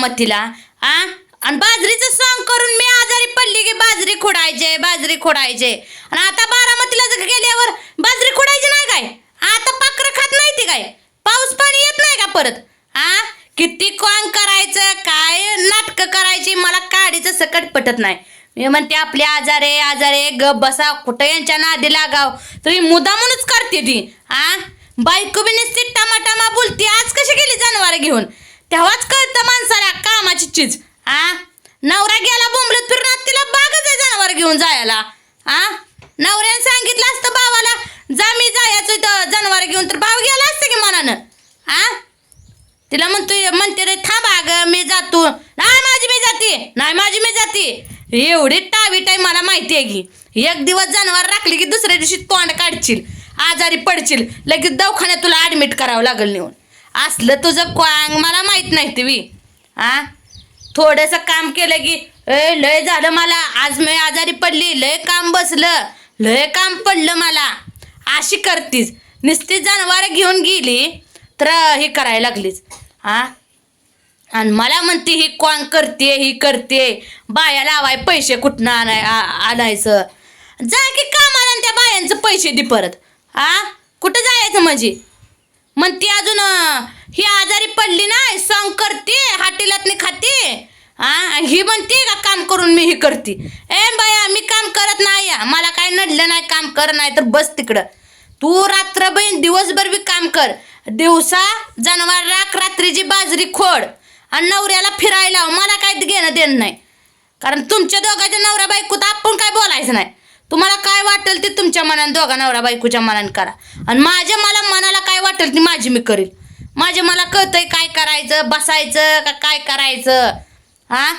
बारामतीला आ? आणि बाजरीचं सॉंग करून मी आजारी पडली की बाजरी खोडायचे बाजरी खोडायचे. आणि आता बारामतीला जर गेल्यावर बाजरी खोडायची नाही काय? आता पाखरं खात नाही ती काय? पाऊस पाणी येत नाही का परत? आ? किती कॉन करायचं काय नाटकं करायची मला काडीचं सकट पटत नाही. मी म्हणते आपले आजारे आजारे ग बसा कुठं यांच्या नादी लागाव? तरी मुदामूनच करते ती. आ? बायको बी नसते टमाटामा बोलती आज कशी गेली जनावर घेऊन? तेव्हाच कळतं माणसाला कामाची चीज. आ? नवरा गेला बोंबलत फिरणार तिला बागच आहे जनावर घेऊन जायला. आ? नवऱ्याने सांगितलं असतं भावाला जा मी जायचं तर जनावर घेऊन. तर भाव गेला असतं की मनानं? आ? तिला म्हणतोय म्हणते रे थांब अगं मी जातो. नाही माझी मी जाते. नाही माझी मी जाते. एवढी टावीट आहे मला माहिती आहे की. एक दिवस जनावर राखली की दुसऱ्या दिवशी तोंड काढशील आजारी पडशील. लगेच दवाखान्यात तुला ॲडमिट करावं लागेल नेऊन. असलं तुझं क्वांग मला माहीत नाही तुम्ही आ? थोडंसं काम केलं की ए लय झालं मला. आज मी आजारी पडली लय काम बसलं लय काम पडलं मला. अशी करतीस. नुसती जनावर घेऊन गेली तर हे करायला लागलीच हा आणि मला म्हणते ही कोण करते ही करते बाया लावाय पैसे कुठनं आणाय आ- आणायचं? जा की कामाला आणि त्या बायांचं पैसे दे परत. हा कुठं जायचं म्हणजे? म्हणते अजून ही आजारी पडली ना सॉंग करते हाटेलातनी खाते. हा ही म्हणते का काम करून मी ही करते? ए बाया मी काम करत नाही या. मला काय नडलं नाही काम कर नाही तर बस तिकडं. तू रात्र बहीण दिवसभर बी काम कर. दिवसा जनावर राख रात्रीची बाजरी खोड. आणि नवऱ्याला फिरायला मला काय घेणं देणं नाही. कारण तुमच्या दोघांच्या नवरा बायकोत आपण काय बोलायचं नाही. तुम्हाला काय वाटेल ते तुमच्या मनाने दोघा नवरा बायकोच्या मनाने करा. आणि माझ्या मला मनाला काय वाटेल ती माझी मी करेल. माझे मला कळतंय काय करायचं बसायचं का काय करायचं. हा?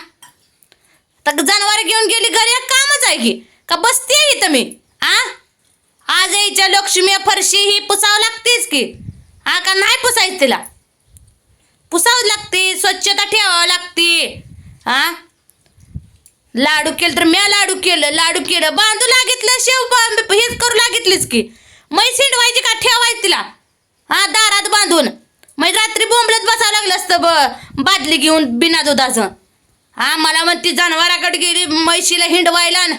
तर जनावर घेऊन गेली घरी एक कामच आहे की. का बसते इथं मी? हा? आज यायच्या लक्ष्मी फरशी ही पुसावं लागतेच की. हा का नाही पुसायचं तिला? पुसावं लागते स्वच्छता ठेवावं लागते. हा? लाडू केलं तर म्या लाडू केलं लाडू केलं. बांधू लागितलं शेव बांध हेच करू लागितलीच की. मै शिंडवायची का ठेवायची तिला? हा दारात बांधून. मग रात्री बोंबलत बसावं लागलं असतं ब. बादली घेऊन बिना दुधाचं. हा मला म्हणती जनावराकडे गेली म्हैशीला हिंडवायला न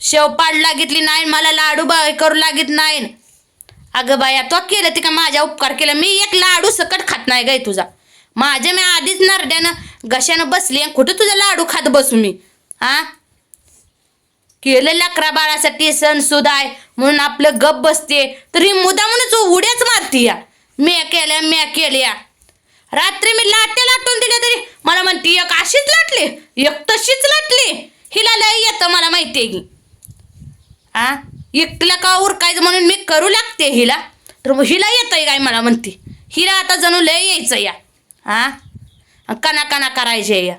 शेव पाड लागितली नाही मला लाडू बा करू लागित नाही. अगं बाया तो केलं ती का माझ्या उपकार केला? मी एक लाडू सकट खात नाही गाय तुझा. माझ्या मी आधीच नरड्यानं घशानं बसली आणि कुठं तुझा लाडू खात बसू मी? हा? केलं लाकरा बाळासाठी सण सुदाय म्हणून आपलं गप बसते. तर ही म्हणून उड्याच मारती या. म्या केल्या म्या केल्या. रात्री मी लाटे लाटून दिले तरी मला म्हणते एक अशीच लाटली एक तशीच लाटली. हिला लय येतं मला माहिती आहे की. आ? एकटीला का उरकायचं म्हणून मी करू लागते हिला. तर मग हिला येतंय काय मला म्हणते. हिला आता जणू लय यायचं या. हा कना कना करायचे या.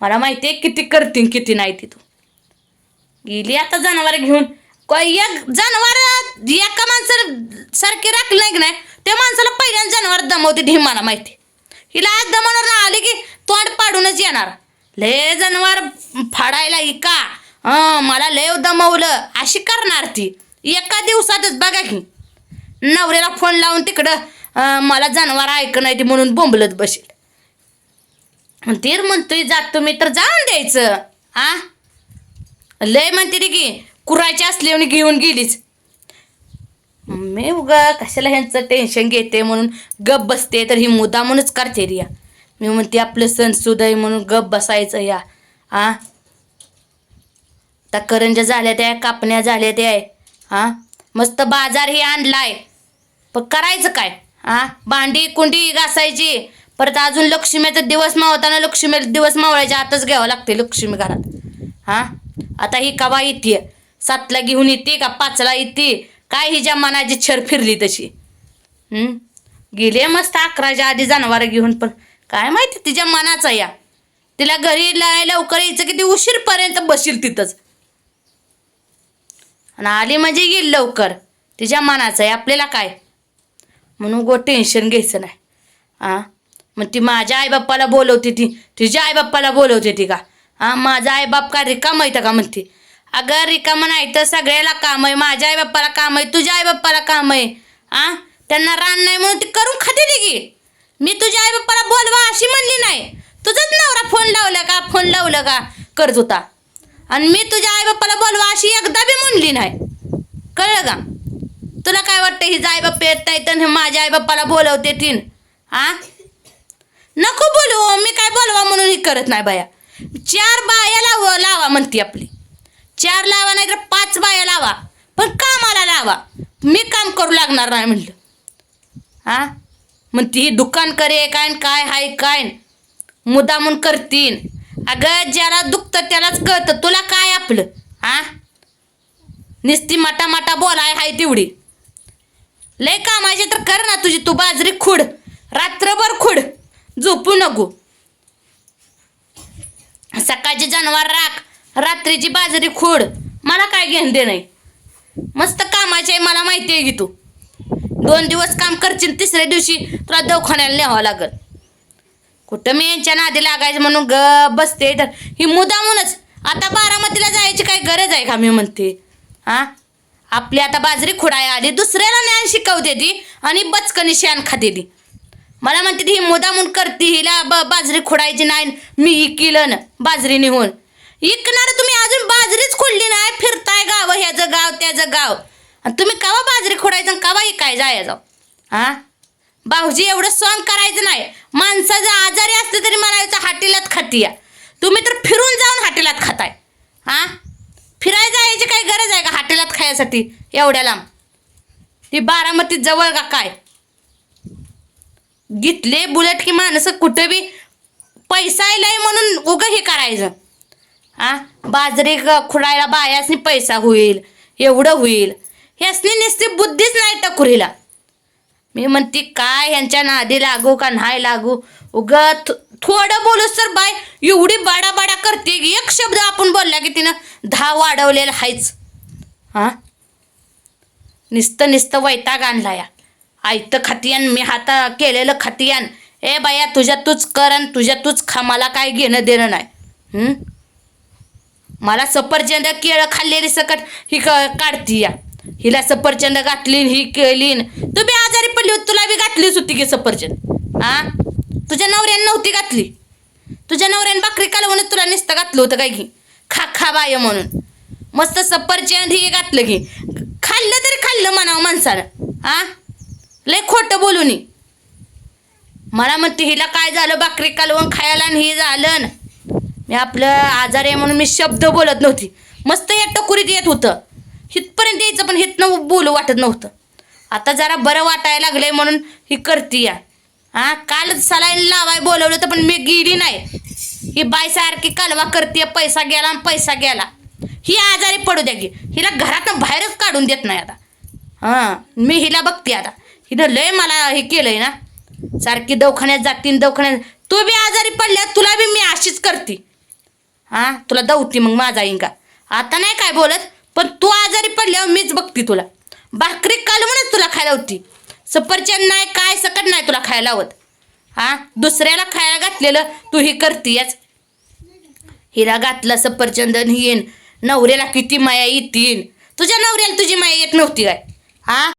मला माहिती आहे किती करतीन किती नाही ती तू. गेली आता जनावर घेऊन. एक जनावर एका माणसाला सारखी राखलं नाही की नाही त्या माणसाला पहिल्यांदा जनावर दमवते हे मला माहिती. हिला आज दमवणार ना आली की तोंड पाडूनच येणार. लय जनावर फाडायला ही का मला लय दमवलं. अशी करणार ती. एका दिवसातच बघा की. नवऱ्याला फोन लावून तिकडं मला जनावर ऐक ती म्हणून बोंबलत बसेल. आणि म्हणतोय जातो मी तर जाऊन द्यायचं. हा लय म्हणते रे की कुरायची म्हणून घेऊन गेलीच. मी उगा कशाला ह्यांचं टेन्शन घेते म्हणून गप बसते तर ही मुदामूनच करते रिया. मी म्हणते आपलं सण सुदय म्हणून गप बसायचं या. हा आता करंजा झाल्या त्या कापण्या झाल्या त्या हा मस्त बाजार हे आणलाय. पण करायचं काय? हा भांडी कुंडी घासायची. परत अजून लक्ष्मीचा दिवस मावताना लक्ष्मी दिवस मावळायच्या आतच घ्यावं लागते लक्ष्मी घरात. हा? आता ही कवा येते? सातला घेऊन येते का पाचला येते? काय हिच्या मनाची छर फिरली तशी? गेले मस्त अकराच्या आधी जनावर घेऊन पण. काय माहिती तिच्या मनाचा या. तिला घरी लाय लवकर यायचं की ती उशीरपर्यंत बसील तिथंच. आणि आली म्हणजे येईल लवकर. तिच्या मनाचं आहे आपल्याला काय? म्हणून गो टेन्शन घ्यायचं नाही. हां मग ती माझ्या आईबाप्पाला बोलवते ती. तिच्या आईबाप्पाला बोलवते ती का? हां माझा आईबाप का रिकाम आहे का म्हणते? अगं रिकामा नाही तर सगळ्याला काम आहे. माझ्या आईबाप्पाला काम आहे तुझ्या आईबाप्पाला काम आहे. आ त्यांना रान नाही म्हणून ती करून खाते ती की. मी तुझ्या आईबाप्पाला बोलवा अशी म्हणली नाही. तुझंच नवरा फोन लावला का? फोन लावलं का? करत होता. आणि मी तुझ्या आईबाप्पाला बोलवा अशी एकदा बी म्हणली नाही. कळलं का? तुला काय वाटतं ही आई येत नाही तर माझ्या आईबाप्पाला बोलवते तीन? हा? नको बोलू मी काय बोलवा म्हणून करत नाही बाया. चार बाया लावा लावा म्हणते आपली. चार लावा नाही तर पाच बाया लावा पण कामाला लावा. मी काम करू लागणार नाही म्हणलं. हा? मग ही दुकान करे काय न काय हाय काय मुदामून मुद्दामून करतीन. अगं ज्याला दुखतं त्यालाच कळतं. तुला काय आपलं? हा? निस्ती माटा माटा बोलाय हाय तेवढी. लय कामाची तर कर ना तुझी तू बाजरी खुड. रात्रभर खुड. झोपू नको. सकाळचे जनावर राख रात्रीची बाजरी खोड. मला काय घेण दे नाही मस्त कामाचे आहे मला माहिती आहे की तू. दोन दिवस काम करशील तिसऱ्या दिवशी तुला दवाखान्याला न्यावं लागल. कुठं मी यांच्या नादी लागायचं म्हणून ग बसते तर ही मुदामूनच. आता बारामतीला जायची काय गरज आहे का मी म्हणते? हा आपली आता बाजरी खुडाय आली दुसऱ्याला ज्ञान शिकवते ती आणि बचकनी शान खाते ती. मला म्हणते ही मुदामून करते हिला ब बाजरी खोडायची नाही मी इकिलन ना बाजरी निघून इकणार तुम्ही अजून बाजरीच खोडली नाही फिरताय गाव ह्याचं गाव त्याचं गाव. आणि तुम्ही कवा बाजरी खोडायचं आणि कवा इकाय जायचं हा भाऊजी एवढं सॉंग करायचं नाही. माणसाचं आजारी असते तरी मला म्हणायचं हाटेलात खातीया. तुम्ही तर फिरून जाऊन हाटेलात खाताय. हा फिरायला जायची काही गरज आहे का हाटेलात खायसाठी? एवढ्या लांब. ती बारामतीत जवळ का काय? घेतले बुलेट की माणसं कुठं बी पैसा आहे म्हणून उगं हे करायचं. आ? बाजरी खुडायला बायासनी पैसा होईल एवढं होईल. ह्यासनी नुसती बुद्धीच नाही टकुरीला. मी म्हणते काय यांच्या नादी लागू का नाही लागू? उग थोडं बोलूस तर बाय एवढी बाडाबाडा करते की एक शब्द आपण बोलला की तिनं दहा वाढवलेला हायच. हा नुसतं नुसतं वैताग आणला या. आयतं खातियान मी हाता केलेलं खातियान. ए बाया तुझ्या तूच कर आणि तुझ्या तूच खा मला काय घेणं देणं नाही. मला सफरचंद केळं खाल्लेली सकट ही क काढती या. हिला सफरचंद घातलीन ही केली तू बी आजारी पडली होती तुला बी घातलीच होती की सफरचंद. हा तुझ्या नवऱ्यानं नव्हती घातली. तुझ्या नवऱ्यानं भाकरी कालवून तुला नुसतं घातलं होतं काय की? खा खा बाय म्हणून. मस्त सफरचंद ही घातलं की. खाल्लं तरी खाल्लं म्हणावं माणसानं. हा लय खोटं बोलून मला म्हणते हिला काय झालं? बाकरी कालवून खायला आणि हे झालं न. मी आपलं आजार आहे म्हणून मी शब्द बोलत नव्हती. मस्त या टकुरीत येत होतं. हितपर्यंत यायचं पण हितनं बोलू वाटत नव्हतं. आता जरा बरं वाटायला लागलंय म्हणून ही करती या. हा काल सलाईन लावाय बोलवलं तर पण मी गेली नाही. ही बाय सारखी कालवा करते पैसा गेला आणि पैसा गेला. ही आजारी पडू द्या की. हिला घरातनं बाहेरच काढून देत नाही आता. हां मी हिला बघते आता. हिनं लय मला हे केलंय ना. सारखी दवाखान्यात जातीन दवाखान्यात तू बी आजारी पडल्या तुला बी मी अशीच करते. हा? तुला दवती मग माझा इंगा. आता नाही काय बोलत पण तू आजारी पडल्यावर मीच बघते तुला. भाकरी काल कालवूनच तुला खायला होती. सफरचंद नाही काय सकट नाही तुला खायला होत हा? दुसऱ्याला खायला घातलेलं तू ही करतीयच. हिला घातलं सफरचंद येईन नवऱ्याला किती माया येतील तुझ्या नवऱ्याला तुझी माया येत नव्हती काय? हा?